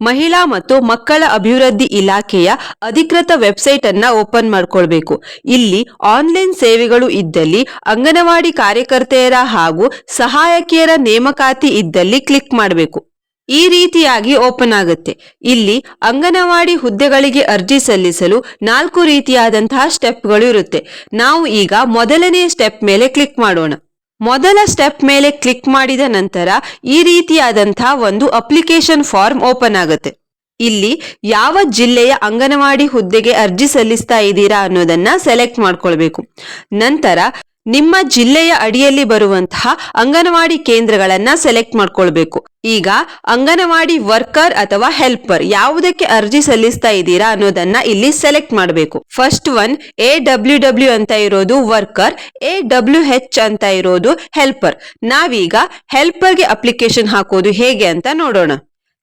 ಮಹಿಳಾ ಮತ್ತು ಮಕ್ಕಳ ಅಭಿವೃದ್ಧಿ ಇಲಾಖೆಯ ಅಧಿಕೃತ ವೆಬ್ಸೈಟ್ ಅನ್ನ ಓಪನ್ ಮಾಡ್ಕೊಳ್ಬೇಕು. ಇಲ್ಲಿ ಆನ್ಲೈನ್ ಸೇವೆಗಳು ಇದ್ದಲ್ಲಿ, ಅಂಗನವಾಡಿ ಕಾರ್ಯಕರ್ತೆಯರ ಹಾಗೂ ಸಹಾಯಕಿಯರ ನೇಮಕಾತಿ ಇದ್ದಲ್ಲಿ ಕ್ಲಿಕ್ ಮಾಡಬೇಕು. ಈ ರೀತಿಯಾಗಿ ಓಪನ್ ಆಗುತ್ತೆ. ಇಲ್ಲಿ ಅಂಗನವಾಡಿ ಹುದ್ದೆಗಳಿಗೆ ಅರ್ಜಿ ಸಲ್ಲಿಸಲು ನಾಲ್ಕು ರೀತಿಯಾದಂತಹ ಸ್ಟೆಪ್ಗಳು ಇರುತ್ತೆ. ನಾವು ಈಗ ಮೊದಲನೆಯ ಸ್ಟೆಪ್ ಮೇಲೆ ಕ್ಲಿಕ್ ಮಾಡೋಣ. ಮೊದಲ ಸ್ಟೆಪ್ ಮೇಲೆ ಕ್ಲಿಕ್ ಮಾಡಿದ ನಂತರ ಈ ರೀತಿಯಾದಂತಹ ಒಂದು ಅಪ್ಲಿಕೇಶನ್ ಫಾರ್ಮ್ ಓಪನ್ ಆಗುತ್ತೆ. ಇಲ್ಲಿ ಯಾವ ಜಿಲ್ಲೆಯ ಅಂಗನವಾಡಿ ಹುದ್ದೆಗೆ ಅರ್ಜಿ ಸಲ್ಲಿಸ್ತಾ ಇದ್ದೀರಾ ಅನ್ನೋದನ್ನ ಸೆಲೆಕ್ಟ್ ಮಾಡ್ಕೊಳ್ಬೇಕು. ನಂತರ ನಿಮ್ಮ ಜಿಲ್ಲೆಯ ಅಡಿಯಲ್ಲಿ ಬರುವಂತಹ ಅಂಗನವಾಡಿ ಕೇಂದ್ರಗಳನ್ನ ಸೆಲೆಕ್ಟ್ ಮಾಡ್ಕೊಳ್ಬೇಕು. ಈಗ ಅಂಗನವಾಡಿ ವರ್ಕರ್ ಅಥವಾ ಹೆಲ್ಪರ್ ಯಾವುದಕ್ಕೆ ಅರ್ಜಿ ಸಲ್ಲಿಸ್ತಾ ಇದ್ದೀರಾ ಅನ್ನೋದನ್ನ ಇಲ್ಲಿ ಸೆಲೆಕ್ಟ್ ಮಾಡಬೇಕು. First one A W W ಅಂತ ಇರೋದು ವರ್ಕರ್, ಎ ಡಬ್ಲ್ಯೂ ಹೆಚ್ ಅಂತ ಇರೋದು ಹೆಲ್ಪರ್. ನಾವೀಗ ಹೆಲ್ಪರ್ಗೆ ಅಪ್ಲಿಕೇಶನ್ ಹಾಕೋದು ಹೇಗೆ ಅಂತ ನೋಡೋಣ.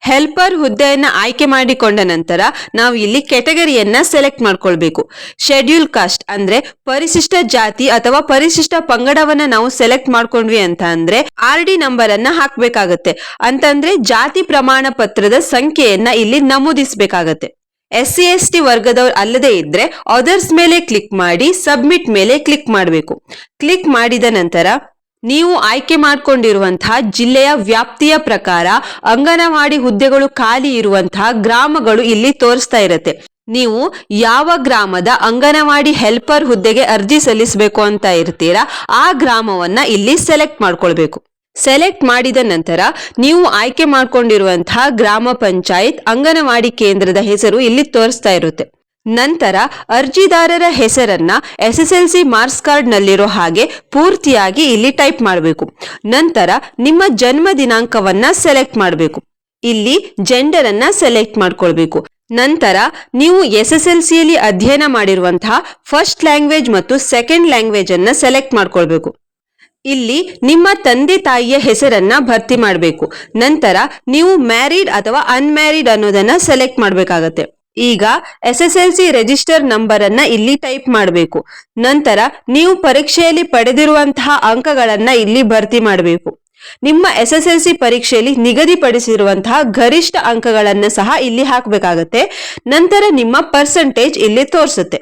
ಹೆಲ್ಪರ್ ಹುದ್ದೆಯನ್ನ ಆಯ್ಕೆ ಮಾಡಿಕೊಂಡ ನಂತರ ನಾವು ಇಲ್ಲಿ ಕೆಟಗರಿಯನ್ನ ಸೆಲೆಕ್ಟ್ ಮಾಡ್ಕೊಳ್ಬೇಕು. ಶೆಡ್ಯೂಲ್ ಕಾಸ್ಟ್ ಅಂದ್ರೆ ಪರಿಶಿಷ್ಟ ಜಾತಿ ಅಥವಾ ಪರಿಶಿಷ್ಟ ಪಂಗಡವನ್ನ ನಾವು ಸೆಲೆಕ್ಟ್ ಮಾಡ್ಕೊಂಡ್ವಿ ಅಂತ ಅಂದ್ರೆ ಆರ್ ಡಿ ನಂಬರ್ ಅನ್ನ ಹಾಕ್ಬೇಕಾಗತ್ತೆ. ಅಂತಂದ್ರೆ ಜಾತಿ ಪ್ರಮಾಣ ಪತ್ರದ ಸಂಖ್ಯೆಯನ್ನ ಇಲ್ಲಿ ನಮೂದಿಸಬೇಕಾಗತ್ತೆ. ಎಸ್ ಸಿ ಎಸ್ ಟಿ ವರ್ಗದವ್ರು ಅಲ್ಲದೆ ಇದ್ರೆ ಅದರ್ಸ್ ಮೇಲೆ ಕ್ಲಿಕ್ ಮಾಡಿ ಸಬ್ಮಿಟ್ ಮೇಲೆ ಕ್ಲಿಕ್ ಮಾಡಬೇಕು. ಕ್ಲಿಕ್ ಮಾಡಿದ ನಂತರ ನೀವು ಆಯ್ಕೆ ಮಾಡಿಕೊಂಡಿರುವಂತಹ ಜಿಲ್ಲೆಯ ವ್ಯಾಪ್ತಿಯ ಪ್ರಕಾರ ಅಂಗನವಾಡಿ ಹುದ್ದೆಗಳು ಖಾಲಿ ಇರುವಂತಹ ಗ್ರಾಮಗಳು ಇಲ್ಲಿ ತೋರಿಸ್ತಾ ಇರತ್ತೆ. ನೀವು ಯಾವ ಗ್ರಾಮದ ಅಂಗನವಾಡಿ ಹೆಲ್ಪರ್ ಹುದ್ದೆಗೆ ಅರ್ಜಿ ಸಲ್ಲಿಸಬೇಕು ಅಂತ ಇರ್ತೀರಾ, ಆ ಗ್ರಾಮವನ್ನ ಇಲ್ಲಿ ಸೆಲೆಕ್ಟ್ ಮಾಡ್ಕೊಳ್ಬೇಕು. ಸೆಲೆಕ್ಟ್ ಮಾಡಿದ ನಂತರ ನೀವು ಆಯ್ಕೆ ಮಾಡ್ಕೊಂಡಿರುವಂತಹ ಗ್ರಾಮ ಪಂಚಾಯತ್ ಅಂಗನವಾಡಿ ಕೇಂದ್ರದ ಹೆಸರು ಇಲ್ಲಿ ತೋರಿಸ್ತಾ ಇರುತ್ತೆ. ನಂತರ ಅರ್ಜಿದಾರರ ಹೆಸರನ್ನ S S L C marks ಕಾರ್ಡ್ನಲ್ಲಿರೋ ಹಾಗೆ ಪೂರ್ತಿಯಾಗಿ ಇಲ್ಲಿ ಟೈಪ್ ಮಾಡಬೇಕು. ನಂತರ ನಿಮ್ಮ ಜನ್ಮ ದಿನಾಂಕವನ್ನ ಸೆಲೆಕ್ಟ್ ಮಾಡಬೇಕು. ಇಲ್ಲಿ ಜೆಂಡರ್ ಅನ್ನ ಸೆಲೆಕ್ಟ್ ಮಾಡ್ಕೊಳ್ಬೇಕು. ನಂತರ ನೀವು ಎಸ್ ಎಸ್ ಎಲ್ ಸಿಯಲ್ಲಿ ಅಧ್ಯಯನ ಮಾಡಿರುವಂತಹ ಫಸ್ಟ್ ಲ್ಯಾಂಗ್ವೇಜ್ ಮತ್ತು ಸೆಕೆಂಡ್ ಲ್ಯಾಂಗ್ವೇಜ್ ಅನ್ನ ಸೆಲೆಕ್ಟ್ ಮಾಡ್ಕೊಳ್ಬೇಕು. ಇಲ್ಲಿ ನಿಮ್ಮ ತಂದೆ ತಾಯಿಯ ಹೆಸರನ್ನ ಭರ್ತಿ ಮಾಡಬೇಕು. ನಂತರ ನೀವು ಮ್ಯಾರಿಡ್ ಅಥವಾ ಅನ್ಮ್ಯಾರಿಡ್ ಅನ್ನೋದನ್ನ ಸೆಲೆಕ್ಟ್ ಮಾಡಬೇಕಾಗತ್ತೆ. ಈಗ S S L C register number ಅನ್ನ ಇಲ್ಲಿ ಟೈಪ್ ಮಾಡಬೇಕು. ನಂತರ ನೀವು ಪರೀಕ್ಷೆಯಲ್ಲಿ ಪಡೆದಿರುವಂತಹ ಅಂಕಗಳನ್ನ ಇಲ್ಲಿ ಭರ್ತಿ ಮಾಡಬೇಕು. ನಿಮ್ಮ ಎಸ್ ಎಸ್ ಎಲ್ ಸಿ ಪರೀಕ್ಷೆಯಲ್ಲಿ ನಿಗದಿಪಡಿಸಿರುವಂತಹ ಗರಿಷ್ಠ ಅಂಕಗಳನ್ನ ಸಹ ಇಲ್ಲಿ ಹಾಕಬೇಕಾಗತ್ತೆ. ನಂತರ ನಿಮ್ಮ ಪರ್ಸೆಂಟೇಜ್ ಇಲ್ಲಿ ತೋರಿಸುತ್ತೆ.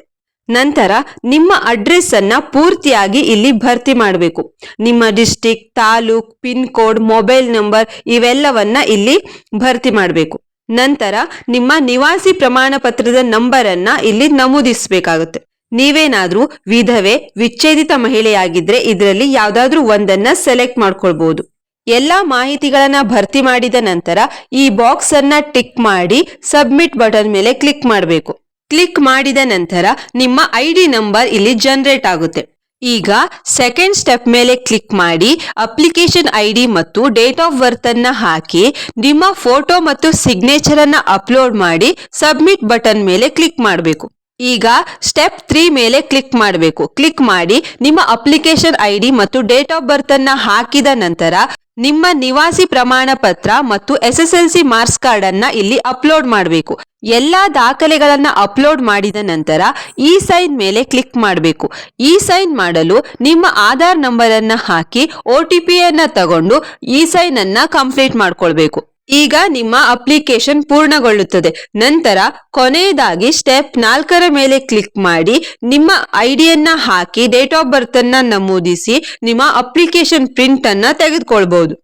ನಂತರ ನಿಮ್ಮ ಅಡ್ರೆಸ್ ಅನ್ನ ಪೂರ್ತಿಯಾಗಿ ಇಲ್ಲಿ ಭರ್ತಿ ಮಾಡಬೇಕು. ನಿಮ್ಮ district taluk pin code mobile number ಇವೆಲ್ಲವನ್ನ ಇಲ್ಲಿ ಭರ್ತಿ ಮಾಡಬೇಕು. ನಂತರ ನಿಮ್ಮ ನಿವಾಸಿ ಪ್ರಮಾಣ ಪತ್ರದ ನಂಬರ್ ಅನ್ನ ಇಲ್ಲಿ ನಮೂದಿಸಬೇಕಾಗುತ್ತೆ. ನೀವೇನಾದ್ರೂ ವಿಧವೆ, ವಿಚ್ಛೇದಿತ ಮಹಿಳೆಯಾಗಿದ್ರೆ ಇದರಲ್ಲಿ ಯಾವ್ದಾದ್ರೂ ಒಂದನ್ನ ಸೆಲೆಕ್ಟ್ ಮಾಡ್ಕೊಳ್ಬಹುದು ಎಲ್ಲಾ ಮಾಹಿತಿಗಳನ್ನ ಭರ್ತಿ ಮಾಡಿದ ನಂತರ ಈ ಬಾಕ್ಸ್ ಅನ್ನ ಟಿಕ್ ಮಾಡಿ ಸಬ್ಮಿಟ್ ಬಟನ್ ಮೇಲೆ ಕ್ಲಿಕ್ ಮಾಡಬೇಕು. ಕ್ಲಿಕ್ ಮಾಡಿದ ನಂತರ ನಿಮ್ಮ ಐ ಡಿ ನಂಬರ್ ಇಲ್ಲಿ ಜನರೇಟ್ ಆಗುತ್ತೆ. ಈಗ ಸೆಕೆಂಡ್ ಸ್ಟೆಪ್ ಮೇಲೆ ಕ್ಲಿಕ್ ಮಾಡಿ ಅಪ್ಲಿಕೇಶನ್ ಐ ಡಿ ಮತ್ತು ಡೇಟ್ ಆಫ್ ಬರ್ತ್ ಅನ್ನ ಹಾಕಿ ನಿಮ್ಮ ಫೋಟೋ ಮತ್ತು ಸಿಗ್ನೇಚರ್ ಅನ್ನ ಅಪ್ಲೋಡ್ ಮಾಡಿ ಸಬ್ಮಿಟ್ ಬಟನ್ ಮೇಲೆ ಕ್ಲಿಕ್ ಮಾಡಬೇಕು. ಈಗ ಸ್ಟೆಪ್ ತ್ರೀ ಮೇಲೆ ಕ್ಲಿಕ್ ಮಾಡಬೇಕು. ಕ್ಲಿಕ್ ಮಾಡಿ ನಿಮ್ಮ ಅಪ್ಲಿಕೇಶನ್ ಐ ಮತ್ತು ಡೇಟ್ ಆಫ್ ಬರ್ತ್ ಅನ್ನ ಹಾಕಿದ ನಂತರ ನಿಮ್ಮ ನಿವಾಸಿ ಪ್ರಮಾಣ ಪತ್ರ ಮತ್ತು S S L C marks card ಅನ್ನ ಇಲ್ಲಿ ಅಪ್ಲೋಡ್ ಮಾಡಬೇಕು. ಎಲ್ಲಾ ದಾಖಲೆಗಳನ್ನ ಅಪ್ಲೋಡ್ ಮಾಡಿದ ನಂತರ ಈ ಸೈನ್ ಮೇಲೆ ಕ್ಲಿಕ್ ಮಾಡಬೇಕು. ಈ ಸೈನ್ ಮಾಡಲು ನಿಮ್ಮ ಆಧಾರ್ ನಂಬರ್ ಅನ್ನ ಹಾಕಿ ಒ ಟಿ ಪಿ ಅನ್ನ ತಗೊಂಡು ಈ ಸೈನ್ ಅನ್ನ ಕಂಪ್ಲೀಟ್ ಮಾಡ್ಕೊಳ್ಬೇಕು. ಈಗ ನಿಮ್ಮ ಅಪ್ಲಿಕೇಶನ್ ಪೂರ್ಣಗೊಳ್ಳುತ್ತದೆ. ನಂತರ ಕೊನೆಯದಾಗಿ ಸ್ಟೆಪ್ ನಾಲ್ಕರ ಮೇಲೆ ಕ್ಲಿಕ್ ಮಾಡಿ ನಿಮ್ಮ ಐಡಿಯನ್ನ ಹಾಕಿ ಡೇಟ್ ಆಫ್ ಬರ್ತ್ ಅನ್ನ ನಮೂದಿಸಿ ನಿಮ್ಮ ಅಪ್ಲಿಕೇಶನ್ ಪ್ರಿಂಟ್ ಅನ್ನ ತೆಗೆದುಕೊಳ್ಬಹುದು